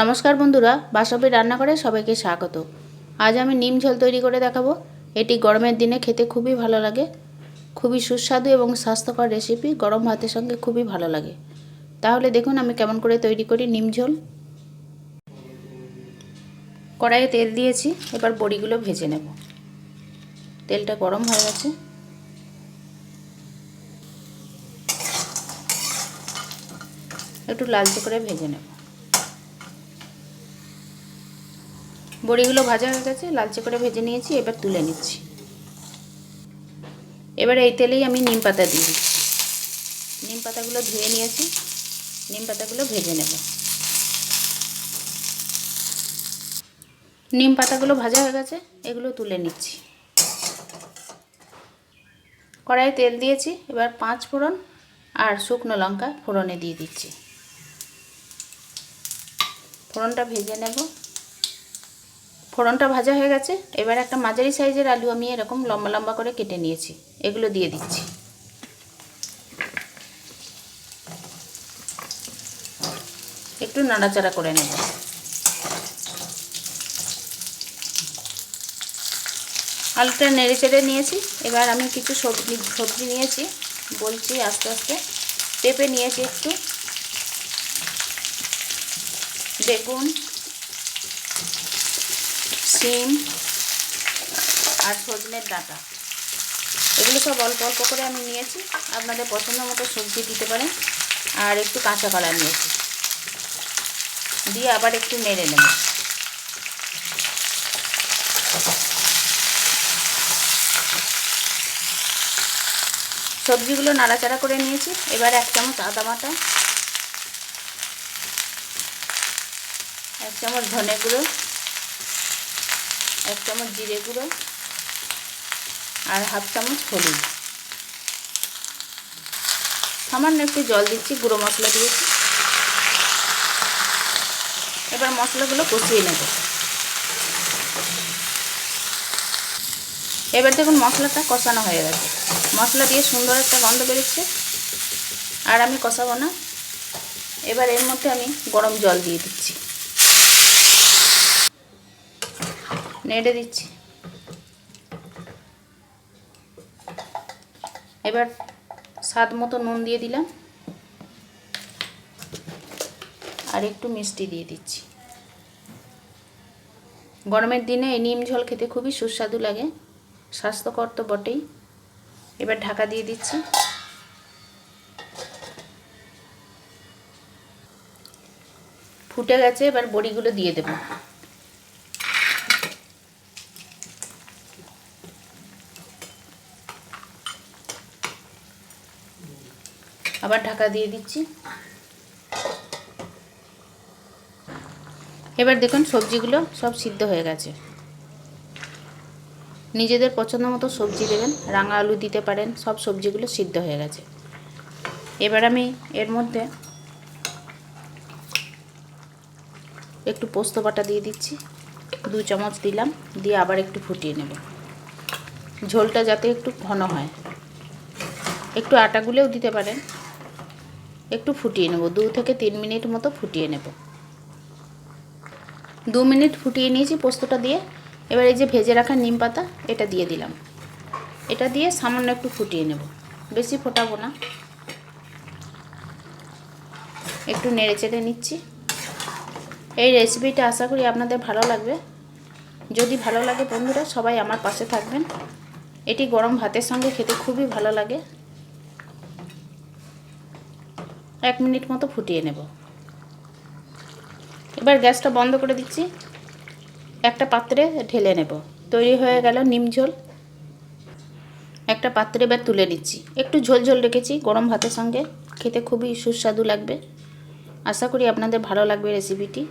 নমস্কার বন্ধুরা, বাসবের রান্নাঘরে সবাইকে স্বাগত। আজ আমি নিম ঝোল তৈরি করে দেখাবো। এটি গরমের দিনে খেতে খুবই ভালো লাগে। খুবই সুস্বাদু এবং স্বাস্থ্যকর রেসিপি গরম ভাতের সঙ্গে খুবই ভালো লাগে। তাহলে দেখুন আমি কেমন করে তৈরি করি নিম ঝোল। কড়াইয়ে তেল দিয়েছি, এবার বড়িগুলো ভেজে নেব। তেলটা গরম হয়ে গেছে। একটু লালচে করে ভেজে নেব। বড়িগুলো ভাজা হয়ে গেছে, লালচে করে ভেজে নিয়েছি, এবার তুলে নিচ্ছি। এবার এই তেলেই আমি নিম পাতা দিয়ে দিচ্ছি। নিম পাতাগুলো ধুয়ে নিয়েছি, নিম পাতাগুলো ভেজে নেব। নিম পাতাগুলো ভাজা হয়ে গেছে, এগুলো তুলে নিচ্ছি। কড়াইয়ে তেল দিয়েছি, এবার পাঁচ ফোড়ন আর শুকনো লঙ্কা ফোড়নে দিয়ে দিচ্ছি। ফোড়নটা ভেজে নেব। ফোড়নটা ভাজা হয়ে গেছে। এবার একটা মাঝারি সাইজের আলু আমি এরকম লম্বা লম্বা করে কেটে নিয়েছি। এগুলো দিয়ে দিচ্ছি। একটু নাড়াচাড়া করে নেব। আলুটা নেড়ে চেড়ে নিয়েছি। এবার আমি কিছু সবজি সবজি নিয়েছি। বলছি আস্তে আস্তে। পেঁপে নিয়েছি একটু। বেগুন সিম আর সজনের ডাঁটা। এগুলো সব অল্প অল্প করে আমি নিয়েছি। আপনাদের পছন্দ মতো সবজি দিতে পারেন। আর একটু কাঁচা কলা নিয়েছি। দিয়ে আবার একটু নেড়ে নেব। সবজিগুলো নাড়াচাড়া করে নিয়েছি। এবার এক চামচ আদা বাটা, এক চামচ ধনে গুঁড়ো এক চামচ জিরে গুঁড়ো আর হাফ চামচ হলুদ। সামান্য একটু জল দিচ্ছি, গুঁড়ো মশলা দিয়েছি। এবার মশলাগুলো কষিয়ে নেব। এবার দেখুন মশলাটা কষানো হয়ে গেছে। মশলা দিয়ে সুন্দর একটা গন্ধ বেরোচ্ছে। আর আমি কষাবো না। এবার এর মধ্যে আমি গরম জল দিয়ে দিচ্ছি। নেড়ে দিচ্ছি। এবার স্বাদ মতো নুন দিয়ে দিলাম। আর একটু মিষ্টি দিয়ে দিচ্ছি। গরমের দিনে এই নিম ঝোল খেতে খুবই সুস্বাদু লাগে। স্বাস্থ্যকর তো বটেই। এবার ঢাকা দিয়ে দিচ্ছি। ফুটে গেছে, এবার বড়িগুলো দিয়ে দেব। আবার ঢাকা দিয়ে দিচ্ছি। এবার দেখুন সবজিগুলো সব সিদ্ধ হয়ে গেছে। নিজেদের পছন্দ মতো সবজি দেবেন, রাঙা আলু দিতে পারেন, সব সবজিগুলো সিদ্ধ হয়ে গেছে। এবার আমি এর মধ্যে একটু পোস্ত বাটা দিয়ে দিচ্ছি। দু চামচ দিলাম, দিয়ে আবার একটু ফুটিয়ে নেব। ঝোলটা যাতে একটু ঘন হয়। একটু আটা গুলেও দিতে পারেন। একটু ফুটিয়ে নেব। দু থেকে তিন মিনিট মতো ফুটিয়ে নেব। দু মিনিট ফুটিয়ে নিয়েছি পোস্তটা দিয়ে। এবার এই যে ভেজে রাখা নিম পাতা, এটা দিয়ে দিলাম। এটা দিয়ে সামান্য একটু ফুটিয়ে নেব। বেশি ফোটাবো না। একটু নেড়ে চেড়ে নিচ্ছি। এই রেসিপিটা আশা করি আপনাদের ভালো লাগবে। যদি ভালো লাগে বন্ধুরা, সবাই আমার পাশে থাকবেন। এটি গরম ভাতের সঙ্গে খেতে খুবই ভালো লাগে। এক মিনিট মতো ফুটিয়ে নেব। এবার গ্যাসটা বন্ধ করে দিচ্ছি। একটা পাত্রে ঢেলে নেব। তৈরি হয়ে গেল নিম ঝোল। একটা পাত্রে এবার তুলে নিচ্ছি। একটু ঝোল ঝোল রেখেছি, গরম ভাতের সঙ্গে। খেতে খুবই সুস্বাদু লাগবে। আশা করি আপনাদের ভালো লাগবে রেসিপিটি।